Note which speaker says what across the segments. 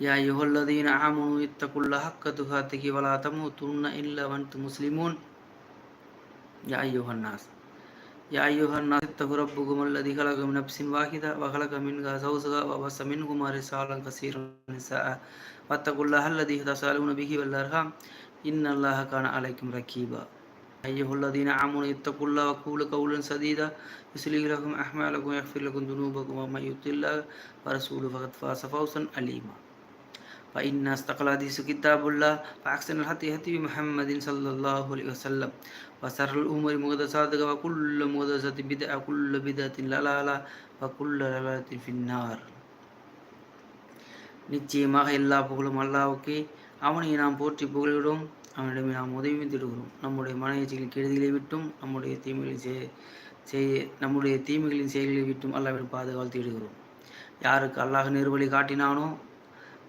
Speaker 1: يا أيها الذين آمنوا اتقوا الله حق تقاته ولا تموتن إلا وأنتم مسلمون. يا أيها الناس يا أيها الناس اتقوا ربكم الذي خلق من نفس واحدة وخلق منها زوجها وبث منهما رسالا كثيرا نساء واتقوا الله الذي تسألون به والأرحام. إن الله كان عليكم رقيبا أيها الذين آمنوا اتقوا الله وقولوا قولا سديدا. يصلح لكم أعمالكم ويغفر لكم ذنوبكم ومن يطع الله ورسوله فقد فاز فوزا عليما. فإن أصدق الحديث كتاب الله فأحسن الهدي هدي محمد صلى الله عليه وسلم وشر الأمور محدثاتها وكل محدثة بدعة وكل بدعة ضلالة وكل ضلالة في النار நிச்சயமாக எல்லா புகழும் அல்லாவுக்கு அவனை நாம் போற்றி புகழிடும் அவனிடமே நாம் உதவி திடுகிறோம் நம்முடைய மனைவிகளின் கெடுதிகளை விட்டும் நம்முடைய தீமைகளின் செய் நம்முடைய தீமைகளின் செயல்களை விட்டும் அல்லாவிடம் பாதுகாத்து தேடுகிறோம் யாருக்கு அல்லாஹ் நிறுவலி காட்டினானோ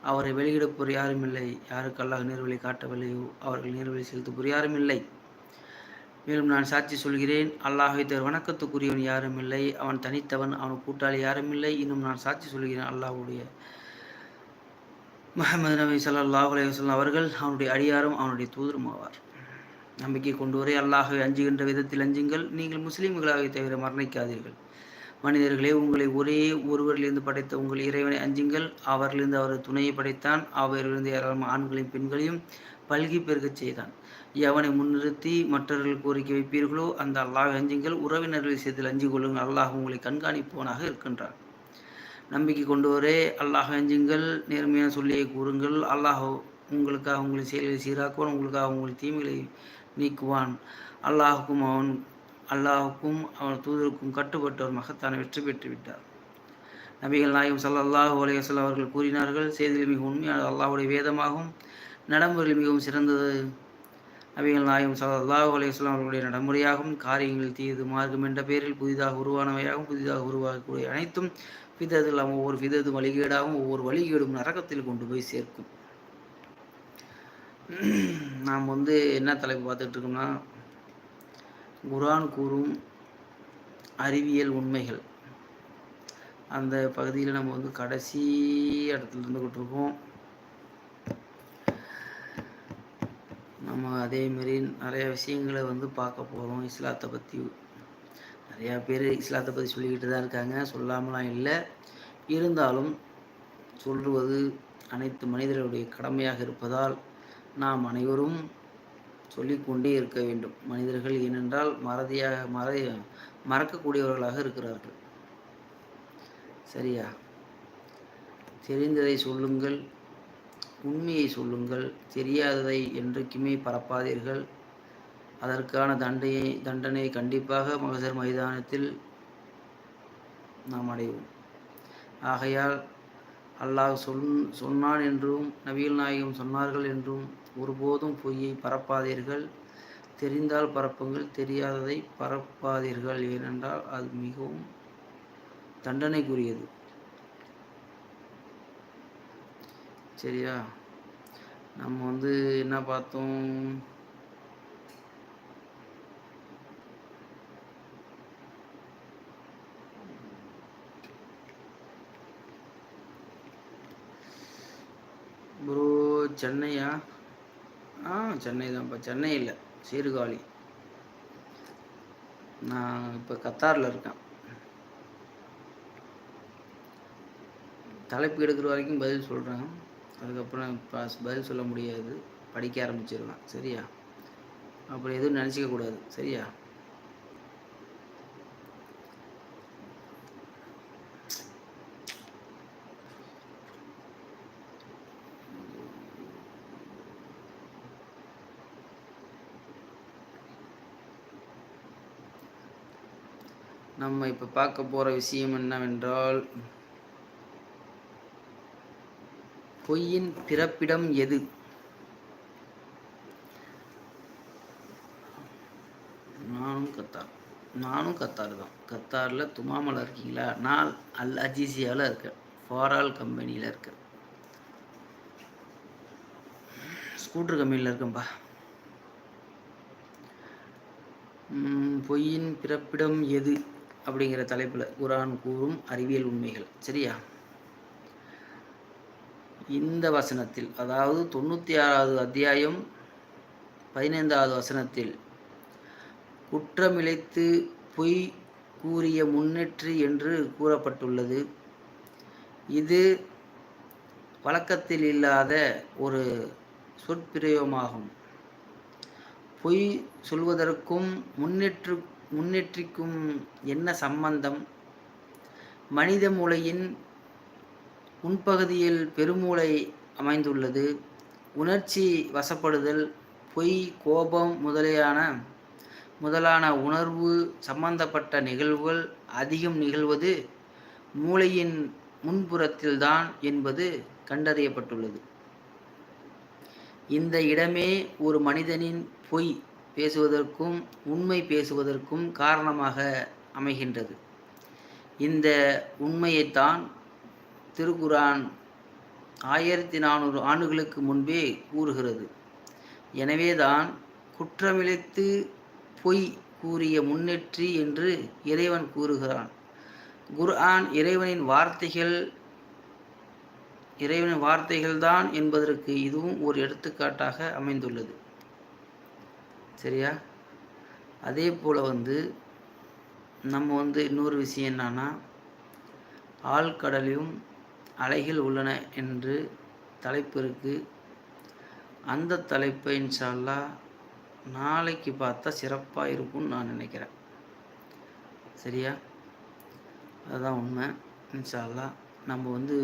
Speaker 1: அவரை வெளியிடப்போர் யாரும் இல்லை. யாருக்கு அல்லாஹ் நேர்வழி காட்டவில்லையோ அவர்கள் நேர்வழி செலுத்தப்போர் யாரும் இல்லை. மேலும் நான் சாட்சி சொல்கிறேன் அல்லாஹை தர் வணக்கத்துக்குரியவன் யாரும் இல்லை. அவன் தனித்தவன் அவன் கூட்டாளி யாரும் இல்லை. இன்னும் நான் சாட்சி சொல்கிறேன் அல்லாஹுடைய முகமது நபி சல்லாஹ் அலையம் அவர்கள் அவனுடைய அடியாரும் அவனுடைய தூதரும் ஆவார். நம்பிக்கை கொண்டு வரை அல்லாஹை அஞ்சுகின்ற விதத்தில் அஞ்சுங்கள். நீங்கள் முஸ்லீம்களாக தவிர மரணிக்காதீர்கள். மனிதர்களே உங்களை ஒரே ஒருவரிலிருந்து படைத்த உங்கள் இறைவனை அஞ்சுங்கள். அவரிலிருந்து அவரது துணையை படைத்தான். அவரிலிருந்து ஏராளமான ஆண்களையும் பெண்களையும் பல்கி பெருகச் செய்தான். எவனை முன்னிறுத்தி மற்றவர்கள் கோரிக்கை வைப்பீர்களோ அந்த அல்லாஹ் அஞ்சுங்கள். உறவினர்களை செய்து அஞ்சு கொள்ளுங்கள். அல்லாஹ் உங்களை கண்காணிப்பவனாக இருக்கின்றான். நம்பிக்கை கொண்டுவரே அல்லாஹ் அஞ்சுங்கள். நேர்மையான சொல்லியை கூறுங்கள். அல்லாஹ் உங்களுக்காக உங்களை செயல்களை சீராக்குவான். உங்களுக்காக உங்கள் தீமைகளை நீக்குவான். அல்லாஹுக்கும் அவன் அல்லாஹுக்கும் அவன் தூதருக்கும் கட்டுப்பட்டவர் மகத்தான வெற்றி பெற்று விட்டார். நபிகள் நாயகம் சல்லாஹூ அலையசல் அவர்கள் கூறினார்கள் செய்தியில் மிக உண்மையான அல்லாஹுடைய வேதமாகும் நடைமுறையில் மிகவும் சிறந்தது. நபிகள் நாயகம் சல்லாஹூ அலையம் அவர்களுடைய நடைமுறையாகவும் காரியங்கள் தீது மார்க்கம் என்ற பெயரில் புதிதாக உருவானவையாகவும் புதிதாக உருவாகக்கூடிய அனைத்தும் விதத்தில் ஒவ்வொரு விதது வழிகேடாகவும் ஒவ்வொரு வழிகேடும் நரகத்தில் கொண்டு போய் சேர்க்கும். நாம் வந்து என்ன தலைப்பு பார்த்துட்டு இருக்கோம்னா குரான் கூறும் அறிவியல் உண்மைகள். அந்த பகுதியில் நம்ம வந்து கடைசி இடத்துல இருந்துக்கிட்டுருக்கோம் நம்ம அதேமாரி நிறைய விஷயங்களை வந்து பார்க்க போகிறோம் இஸ்லாத்தை பற்றி நிறையா பேர் இஸ்லாத்தை பற்றி சொல்லிக்கிட்டு தான் இருக்காங்க. சொல்லாமலாம் இல்லை. இருந்தாலும் சொல்லுவது அனைத்து மனிதர்களுடைய கடமையாக இருப்பதால் நாம் அனைவரும் சொல்லிக்கொண்டே இருக்க வேண்டும். மனிதர்கள் ஏனென்றால் மறதியாக மற மறக்கக்கூடியவர்களாக இருக்கிறார்கள். சரியா? தெரிந்ததை சொல்லுங்கள் உண்மையை சொல்லுங்கள் தெரியாததை என்றைக்குமே பரப்பாதீர்கள். அதற்கான தண்டையை தண்டனை கண்டிப்பாக மகசர் மைதானத்தில் நாம் அடைவோம். ஆகையால் அல்லாஹ் சொல் சொன்னான் என்றும் நவீல் நாயகம் சொன்னார்கள் என்றும் ஒருபோதும் பொய்யை பரப்பாதீர்கள். தெரிந்தால் பரப்புங்கள் தெரியாததை பரப்பாதீர்கள். ஏனென்றால் அது மிகவும் தண்டனைக்குரியது. சரியா? நம்ம வந்து என்ன பார்த்தோம்? ப்ரோ சென்னையா? ஆ சென்னை தான்ப்பா சென்னை இல்லை சீர்காழி. நான் இப்போ கத்தாரில் இருக்கேன். தலைப்பு எடுக்கிற வரைக்கும் பதில் சொல்கிறேன் அதுக்கப்புறம் இப்போ பதில் சொல்ல முடியாது. படிக்க ஆரம்பிச்சிடலாம் சரியா? அப்புறம் எதுவும் நினச்சிக்க கூடாது. சரியா? நம்ம இப்போ பார்க்க போகிற விஷயம் என்னவென்றால் பொய்யின் பிறப்பிடம் எது? நானும் கத்தார். நானும் கத்தார் தான். கத்தாரில் துமாமல் இருக்கீங்களா? நான் அல் அஜிசியாவில் இருக்கேன். ஃபாரால் கம்பெனியில் இருக்கேன். ஸ்கூட்ரு கம்பெனியில் இருக்கேன்ப்பா பொய்யின் பிறப்பிடம் எது? அப்படிங்கிற தலைப்பில் குரான் கூறும் அறிவியல் உண்மைகள் சரியா? இந்த வசனத்தில் அதாவது தொண்ணூற்றி ஆறாவது அத்தியாயம் பதினைந்தாவது வசனத்தில் குற்றமிழைத்து பொய் கூறிய முன்னேற்று என்று கூறப்பட்டுள்ளது. இது வழக்கத்தில் இல்லாத ஒரு சொற்பிரயோகமாகும். பொய் சொல்வதற்கும் முன்னேற்று முன்னேற்றிக்கும் என்ன சம்பந்தம்? மனித மூளையின் முன்பகுதியில் பெருமூளை அமைந்துள்ளது. உணர்ச்சி வசப்படுதல் பொய் கோபம் முதலியான முதலான உணர்வு சம்பந்தப்பட்ட நிகழ்வுகள் அதிகம் நிகழ்வது மூளையின் முன்புறத்தில்தான் என்பது கண்டறியப்பட்டுள்ளது. இந்த இடமே ஒரு மனிதனின் பொய் பேசுவதற்கும் உண்மை பேசுவதற்கும் காரணமாக அமைகின்றது. இந்த உண்மையைத்தான் திருக்குரான் ஆயிரத்தி நானூறு ஆண்டுகளுக்கு முன்பே கூறுகிறது. எனவேதான் குற்றமிழைத்து பொய் கூறிய முன்னேற்றி என்று இறைவன் கூறுகிறான். குர்ஆன் இறைவனின் வார்த்தைகள் இறைவனின் வார்த்தைகள்தான் என்பதற்கு இதுவும் ஒரு எடுத்துக்காட்டாக அமைந்துள்ளது. சரியா? அதே போல் வந்து நம்ம வந்து இன்னொரு விஷயம் என்னன்னா ஆழ்கடலையும் அலைகள் உள்ளன என்று தலைப்பு இருக்குது அந்த தலைப்பை இன்ஷால்லா நாளைக்கு பார்த்தா சிறப்பாக இருக்கும்னு நான் நினைக்கிறேன். சரியா? அதுதான் உண்மை. இன்ஷால்லா நம்ம வந்து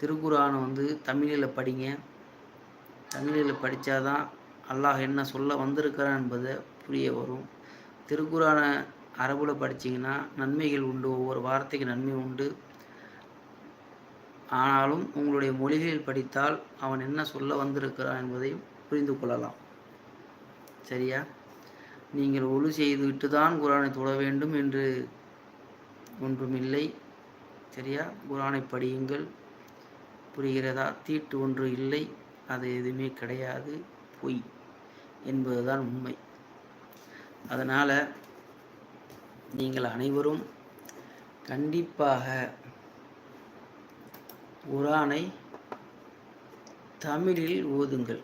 Speaker 1: திருக்குறானை வந்து தமிழில் படிங்க. தமிழில் படித்தாதான் அல்லாஹ் என்ன சொல்ல வந்திருக்கிறான் என்பதை புரிய வரும். திருக்குறான அரபுல படிச்சிங்கன்னா நன்மைகள் உண்டு ஒவ்வொரு வார்த்தைக்கு நன்மை உண்டு. ஆனாலும் உங்களுடைய மொழிகளில் படித்தால் அவன் என்ன சொல்ல வந்திருக்கிறான் என்பதையும் புரிந்து கொள்ளலாம். சரியா? நீங்கள் ஒழு செய்துவிட்டு தான் குரானை தொட வேண்டும் என்று ஒன்றுமில்லை. சரியா? குரானை படியுங்கள். புரிகிறதா? தீட்டு ஒன்று இல்லை. அது எதுவுமே கிடையாது. பொய். என்பதுதான் உண்மை. அதனால் நீங்கள் அனைவரும் கண்டிப்பாக குரானை தமிழில் ஓதுங்கள்.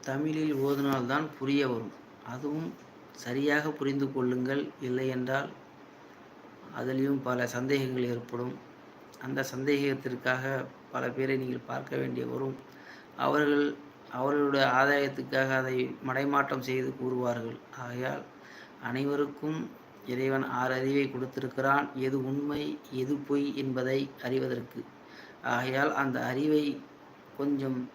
Speaker 1: தமிழில் ஓதினால்தான் புரிய வரும். அதுவும் சரியாக புரிந்து கொள்ளுங்கள். இல்லை என்றால் அதிலையும் பல சந்தேகங்கள் ஏற்படும். அந்த சந்தேகத்திற்காக பல பேரை நீங்கள் பார்க்க வேண்டிய வரும். அவர்கள் அவர்களுடைய ஆதாயத்துக்காக அதை மடைமாற்றம் செய்து கூறுவார்கள். ஆகையால் அனைவருக்கும் இறைவன் ஆறு அறிவை கொடுத்திருக்கிறான். எது உண்மை எது பொய் என்பதை அறிவதற்கு. ஆகையால் அந்த அறிவை கொஞ்சம்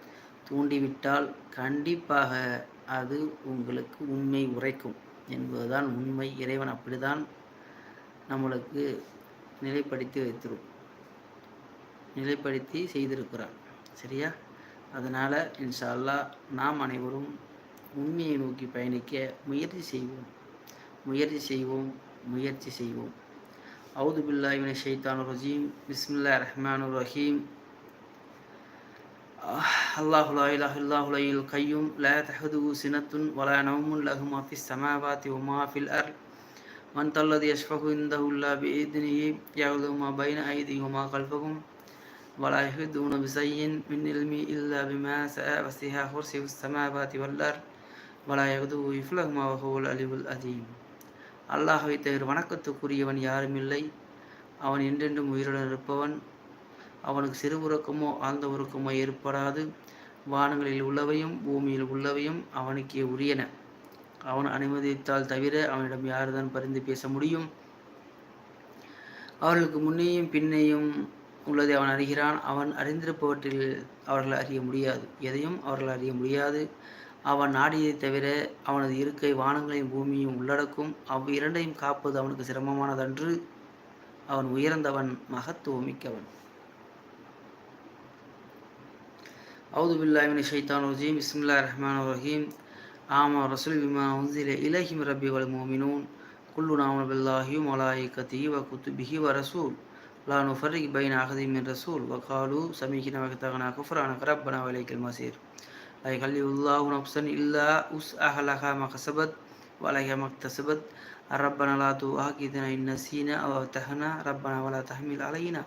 Speaker 1: தூண்டிவிட்டால் கண்டிப்பாக அது உங்களுக்கு உண்மை உரைக்கும் என்பதுதான் உண்மை. இறைவன் அப்படிதான் நம்மளுக்கு நிலைப்படுத்தி வைத்திரும் நிலைப்படுத்தி செய்திருக்கிறான். சரியா? அதனால் இன்ஷா அல்லா நாம் அனைவரும் உண்மையை நோக்கி பயணிக்க முயற்சி செய்வோம். முயற்சி செய்வோம் முயற்சி செய்வோம். அவுது பில்லாஹிமின ஷைத்தான் ரஜீம். பிஸ்மில்லா ரஹ்மான் ரஹீம். அல்லாஹுலாஹில்லாஹுலையில் கையும். ல தஹது சினத்துன் வலா நவமுன் லஹும் அஃபிஸ் சமாவாத்தி உமா ஃபில் அர் மன் தல்லது யஷ்ஃபகு இந்தஹுல்லா பி இத்னிஹி. யகுலுமா பைன ஐதிஹுமா கல்பகும் ولا يحيطون بشيء من علمه إلا بما شاء وسع كرسيه السماوات والأرض ولا يغدو يفلهما وهو العلي العظيم அல்லாஹை தவிர வணக்கத்துக்குரியவன் யாரும் இல்லை அவன் என்றென்றும் உயிருடன் இருப்பவன் அவனுக்கு சிறு உறக்கமோ ஆழ்ந்த உறக்கமோ ஏற்படாது வானங்களில் உள்ளவையும் பூமியில் உள்ளவையும் அவனுக்கே உரியன அவன் அனுமதித்தால் தவிர அவனிடம் யாருதான் பரிந்து பேச முடியும் அவர்களுக்கு முன்னேயும் பின்னேயும் உள்ளதை அவன் அறிகிறான். அவன் அறிந்திருப்பவற்றில் அவர்கள் அறிய முடியாது. எதையும் அவர்கள் அறிய முடியாது. அவன் நாடியதை தவிர அவனது இருக்கை வானங்களையும் பூமியும் உள்ளடக்கும். அவ் இரண்டையும் காப்பது அவனுக்கு சிரமமானதன்று. அவன் உயர்ந்தவன் மகத்துவமிக்கவன் அவுது பில்லாமின் ஷைத்தான் ரஜீம். இஸ்மில்லா ரஹ்மான் ரஹீம். ஆமா ரசூல் பிமா உன்சில இலஹிம் ரபி வல் மோமினூன். குல்லு நாம பில்லாஹியும் வ மலாயிகத்திஹி வ குத்துபிஹி வ ரசூல். لا نفرق بين أحد من رسول. وقالوا سمعنا واتقنا كفرنا ربنا وليك المصير. لا يكلف الله نفسا إلا أس أهلها ما كسبت وعليها ما اكتسبت. ربنا لا تؤاخذنا إن نسينا أو أتهنا ربنا ولا تحمل علينا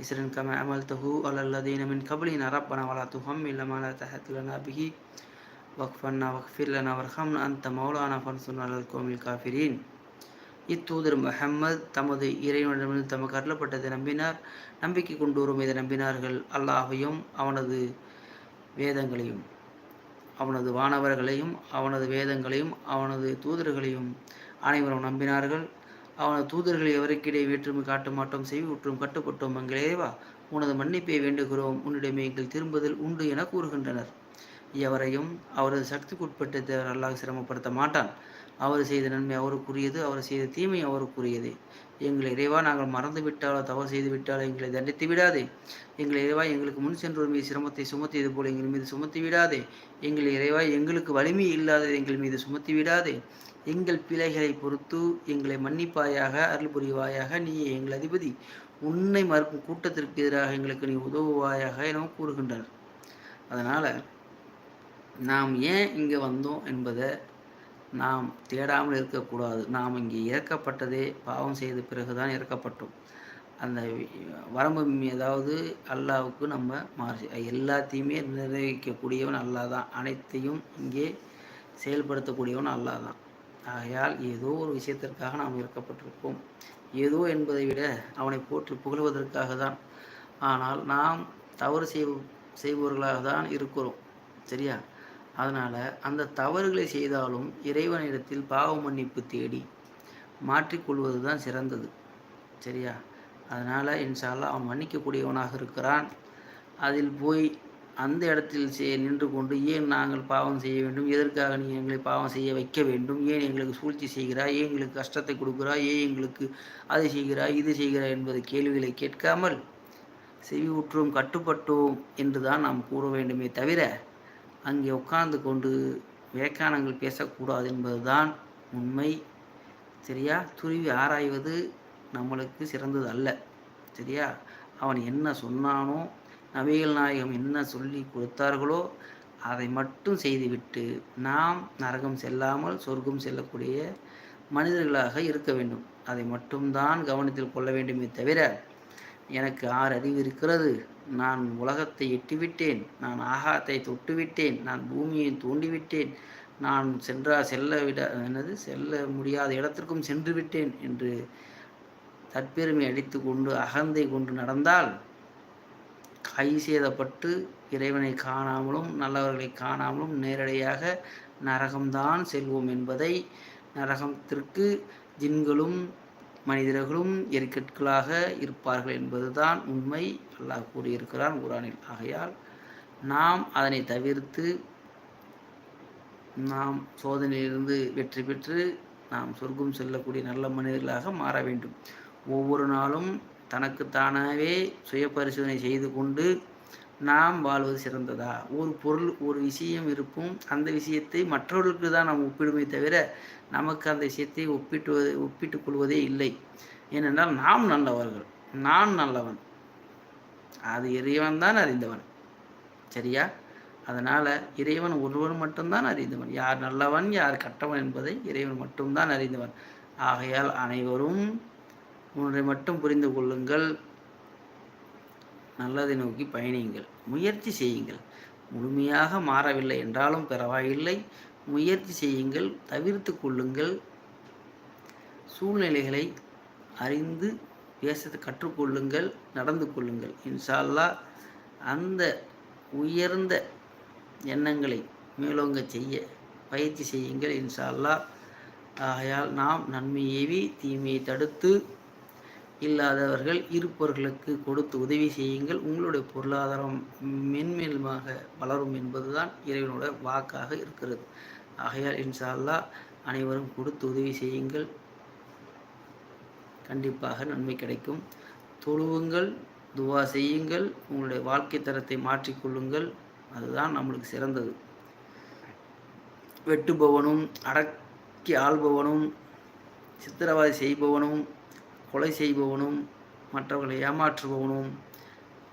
Speaker 1: إسرا كما عملته على الذين من قبلنا. ربنا ولا تحمل ما لا تحت لنا به. وقفنا واغفر لنا وارحمنا. أنت مولانا فانصرنا على القوم الكافرين. இத்தூதர் முஹம்மது தமது இறைவனிடமிருந்து தமக்கு அருளப்பட்டதை நம்பினார். நம்பிக்கை கொண்டோரும் இதை நம்பினார்கள் அல்லாஹையும் அவனது வேதங்களையும் அவனது வானவர்களையும் அவனது வேதங்களையும் அவனது தூதர்களையும் அனைவரும் நம்பினார்கள். அவனது தூதர்களை எவருக்கிடையே வேற்றுமை காட்ட மாட்டோம் செய்வி உற்றும் கட்டுப்பட்டோம் எங்களேவா உனது மன்னிப்பை வேண்டுகிறோம். உன்னிடமே எங்கள் திரும்புதல் உண்டு என கூறுகின்றனர். எவரையும் அவரது சக்திக்குட்பட்டு அல்லாஹ் சிரமப்படுத்த மாட்டான். அவர் செய்த நன்மை அவருக்குரியது அவர் செய்த தீமை அவருக்குரியது. எங்களை இறைவா நாங்கள் மறந்து விட்டாலோ தவறு செய்து விட்டாலோ எங்களை தண்டித்து விடாதே. எங்களை இறைவா எங்களுக்கு முன் சென்றோர் மீது சிரமத்தை சுமத்தியது போல எங்கள் மீது சுமத்தி விடாதே. எங்கள் இறைவா எங்களுக்கு வலிமை இல்லாதது எங்கள் மீது சுமத்தி விடாதே. எங்கள் பிழைகளை பொறுத்து எங்களை மன்னிப்பாயாக அருள் புரிவாயாக நீ எங்கள் அதிபதி. உன்னை மறுக்கும் கூட்டத்திற்கு எதிராக எங்களுக்கு நீ உதவுவாயாக எனவும் கூறுகின்றனர் அதனால் நாம் ஏன் இங்கே வந்தோம் என்பதை நாம் தேடாமல் இருக்கக்கூடாது. நாம் இங்கே இறக்கப்பட்டதே பாவம் செய்த பிறகுதான் இறக்கப்பட்டோம். அந்த வரம்பு ஏதாவது அல்லாவுக்கு நம்ம மாறி எல்லாத்தையுமே நிறைவேற்றக்கூடியவன் அல்லா தான் அனைத்தையும் இங்கே செயல்படுத்தக்கூடியவன் அல்லா தான் ஆகையால் ஏதோ ஒரு விஷயத்திற்காக நாம் இறக்கப்பட்டிருப்போம். ஏதோ என்பதை விட அவனை போற்றி புகழ்வதற்காக தான் ஆனால் நாம் தவறு செய் செய்பவர்களாக தான் இருக்கிறோம். சரியா? அதனால் அந்த தவறுகளை செய்தாலும் இறைவனிடத்தில் பாவ மன்னிப்பு தேடி மாற்றிக்கொள்வது தான் சிறந்தது. சரியா? அதனால் இன்ஷால்லா அவன் மன்னிக்கக்கூடியவனாக இருக்கிறான். அதில் போய் அந்த இடத்தில் நின்று கொண்டு ஏன் நாங்கள் பாவம் செய்ய வேண்டும்? எதற்காக நீ எங்களை பாவம் செய்ய வைக்க வேண்டும்? ஏன் எங்களுக்கு சூழ்ச்சி செய்கிறாய்? ஏன் எங்களுக்கு கஷ்டத்தை கொடுக்குறாய்? ஏன் எங்களுக்கு அதை செய்கிறாய்? இது செய்கிறாய்? என்பது கேள்விகளை கேட்காமல் செவி உற்றும் கட்டுப்பட்டோம் என்று தான் நாம் கூற வேண்டுமே தவிர அங்கே உட்கார்ந்து கொண்டு வேக்கானங்கள் பேசக்கூடாது என்பதுதான் உண்மை. சரியா? துருவி ஆராய்வது நம்மளுக்கு சிறந்தது அல்ல. சரியா? அவன் என்ன சொன்னானோ நபிகள் நாயகம் என்ன சொல்லி கொடுத்தார்களோ அதை மட்டும் செய்துவிட்டு நாம் நரகம் செல்லாமல் சொர்க்கம் செல்லக்கூடிய மனிதர்களாக இருக்க வேண்டும். அதை மட்டும்தான் கவனத்தில் கொள்ள வேண்டுமே தவிர எனக்கு ஆறு அறிவு இருக்கிறது. நான் உலகத்தை எட்டிவிட்டேன் நான் ஆகாத்தை தொட்டுவிட்டேன் நான் பூமியை தூண்டிவிட்டேன் நான் சென்றா செல்ல விட எனது செல்ல முடியாத இடத்திற்கும் சென்று விட்டேன் என்று தற்பெருமை அடித்து கொண்டு அகந்தை கொண்டு நடந்தால் கை சேதப்பட்டு இறைவனை காணாமலும் நல்லவர்களை காணாமலும் நேரடியாக நரகம்தான் செல்வோம் என்பதை நரகத்திற்கு ஜின்களும் மனிதர்களும் எரிக்கற்களாக இருப்பார்கள் என்பதுதான் உண்மை. அல்லாஹ் கூறியிருக்கிறான் குரானில் ஆகையால் நாம் அதனை தவிர்த்து நாம் சோதனையிலிருந்து வெற்றி பெற்று நாம் சொர்க்கம் செல்லக்கூடிய நல்ல மனிதர்களாக மாற வேண்டும். ஒவ்வொரு நாளும் தனக்கு தானாகவே சுய பரிசோதனை செய்து கொண்டு நாம் வாழ்வது சிறந்ததா? ஒரு பொருள் ஒரு விஷயம் இருக்கும். அந்த விஷயத்தை மற்றவர்களுக்கு தான் நாம் ஒப்பிடுமே தவிர நமக்கு அந்த விஷயத்தை ஒப்பிட்டு ஒப்பிட்டுக் கொள்வதே இல்லை. ஏனென்றால் நாம் நல்லவர்கள். நான் நல்லவன். அது இறைவன் தான் அறிந்தவன். சரியா? அதனால் இறைவன் ஒருவன் மட்டும்தான் அறிந்தவன். யார் நல்லவன் யார் கட்டவன் என்பதை இறைவன் மட்டும்தான் அறிந்தவன். ஆகையால் அனைவரும் ஒன்றை மட்டும் புரிந்து கொள்ளுங்கள். நல்லதை நோக்கி பயணியுங்கள். முயற்சி செய்யுங்கள். முழுமையாக மாறவில்லை என்றாலும் பரவாயில்லை. முயற்சி செய்யுங்கள். தவிர்த்து கொள்ளுங்கள். சூழ்நிலைகளை அறிந்து பேச கற்றுக்கொள்ளுங்கள் நடந்து கொள்ளுங்கள். இன்ஷால்லா அந்த உயர்ந்த எண்ணங்களை மேலோங்க செய்ய பயிற்சி செய்யுங்கள். இன்ஷால்லா ஆகையால் நாம் நன்மையேவி தீமையை தடுத்து இல்லாதவர்கள் இருப்பவர்களுக்கு கொடுத்து உதவி செய்யுங்கள். உங்களுடைய பொருளாதாரம் மென்மேலுமாக வளரும் என்பதுதான் இறைவனோட வாக்காக இருக்கிறது. ஆகையால் இன்ஷா அனைவரும் கொடுத்து உதவி செய்யுங்கள். கண்டிப்பாக நன்மை கிடைக்கும். தொழுவுங்கள் துவா செய்யுங்கள். உங்களுடைய வாழ்க்கை தரத்தை மாற்றிக்கொள்ளுங்கள் அதுதான் நம்மளுக்கு சிறந்தது. வெட்டுபவனும் அடக்கி ஆள்பவனும் சித்திரவாதி செய்பவனும் கொலை செய்பவனும் மற்றவர்களை ஏமாற்றுபவனும்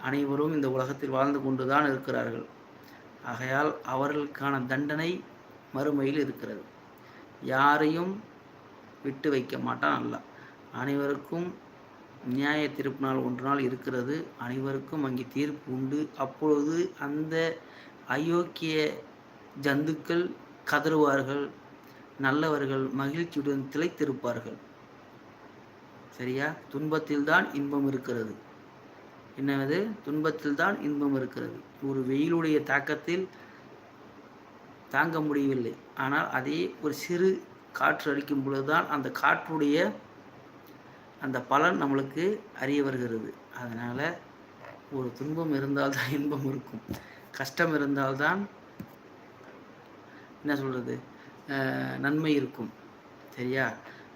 Speaker 1: அனைவரும் இந்த உலகத்தில் வாழ்ந்து கொண்டுதான் இருக்கிறார்கள். ஆகையால் அவர்களுக்கான தண்டனை மறுமையில் இருக்கிறது. யாரையும் விட்டு வைக்க மாட்டான் அல்ல அனைவருக்கும் நியாய தீர்ப்பு நாள் ஒன்று நாள் இருக்கிறது. அனைவருக்கும் அங்கே தீர்ப்பு உண்டு. அப்பொழுது அந்த அயோக்கிய ஜந்துக்கள் கதறுவார்கள். நல்லவர்கள் மகிழ்ச்சியுடன் திளைத்திருப்பார்கள். சரியா? துன்பத்தில் தான் இன்பம் இருக்கிறது. என்னது? துன்பத்தில்தான் இன்பம் இருக்கிறது. ஒரு வெயிலுடைய தாக்கத்தில் தாங்க முடியவில்லை. ஆனால் அதே ஒரு சிறு காற்று அடிக்கும் பொழுதுதான் அந்த காற்றுடைய அந்த பலன் நம்மளுக்கு அறிய வருகிறது. அதனால் ஒரு துன்பம் இருந்தால்தான் இன்பம் இருக்கும். கஷ்டம் இருந்தால்தான் என்ன சொல்கிறது நன்மை இருக்கும். சரியா?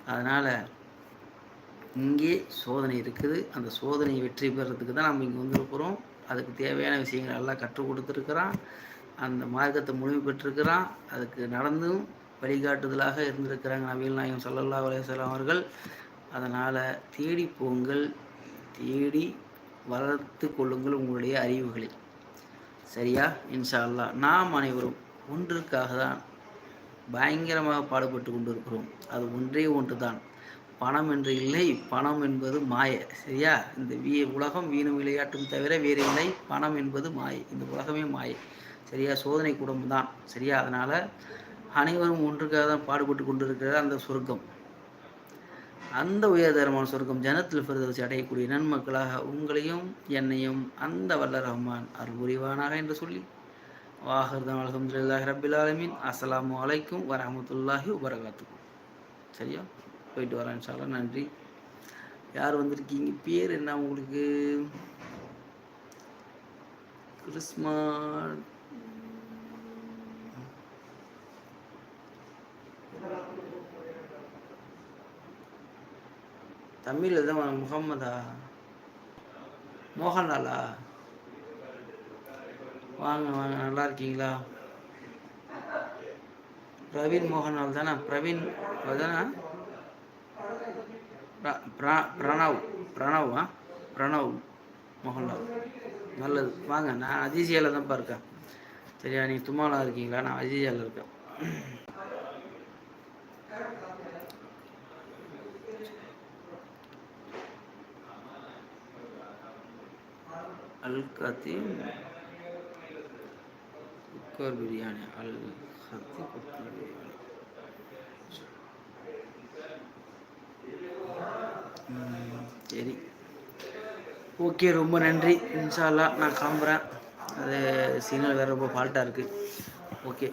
Speaker 1: அதனால் இங்கே சோதனை இருக்குது. அந்த சோதனையை வெற்றி பெறதுக்கு தான் நம்ம இங்கே வந்திருக்கிறோம். அதுக்கு தேவையான விஷயங்கள் எல்லாம் கற்றுக் கொடுத்துருக்குறான். அந்த மார்க்கத்தை முழுமை பெற்றிருக்கிறான். அதுக்கு நடந்தும் வழிகாட்டுதலாக இருந்திருக்கிறாங்க நவீன நாயகம் சல்லல்லா அலையம் அவர்கள். அதனால் தேடி போங்கள் தேடி வளர்த்து கொள்ளுங்கள் உங்களுடைய அறிவுகளை. சரியா? இன்ஷா அல்லா நாம் அனைவரும் ஒன்றுக்காக தான் பயங்கரமாக பாடுபட்டு கொண்டிருக்கிறோம். அது ஒன்றே ஒன்று தான் பணம் என்று இல்லை பணம் என்பது மாய. சரியா? இந்த வீ உலகம் வீணும் விளையாட்டும் தவிர வேறு இல்லை பணம் என்பது மாயை. இந்த உலகமே மாயை. சரியா? சோதனை குடும்பம் தான். சரியா? அதனால் அனைவரும் ஒன்றுக்காக தான் பாடுபட்டு கொண்டிருக்கிறது அந்த சொர்க்கம். அந்த உயர்தரமான சொர்க்கம் ஜனத்தில் பிறந்தவச்சு அடையக்கூடிய நன்மக்களாக உங்களையும் என்னையும் அந்த வல்ல ரஹ்மான் அருள் புரிவானாக என்று சொல்லி வாஹர்தான் அலமதுல்லாஹி ரபில் ஆலமின். அஸ்லாம் வலைக்கும் வரமத்துல்லாஹி வரகாத்துக்கும் சரியா? போயிட்டு வரேன் சார் நன்றி. யார் வந்திருக்கீங்க? பேர் என்ன உங்களுக்கு? கிறிஸ்மா தமிழில் தான் முகம்மதா? மோகன்லாலா? வாங்க வாங்க நல்லா இருக்கீங்களா? பிரவீன் மோகன்லால் தானே? பிரவீன் தானே பிரணவ் பிரணவ் பிரணவ் மோகன்லால் நல்லது வாங்க நான் அஜிசியாவில் தான்ப்பா இருக்கேன் சரியா நீங்கள் தும்மாலாம் இருக்கீங்களா நான் அஜிசியாவில் இருக்கேன் அல் கத்தீம் குக்கர் பிரியாணி அல் கத்தி குக்கர் பிரியாணி சரி. ஓகே ரொம்ப நன்றி. இன்ஷால்லா நான் கிளம்புறேன். அது சிக்னல் வேறு ரொம்ப ஃபால்ட்டாக இருக்குது ஓகே.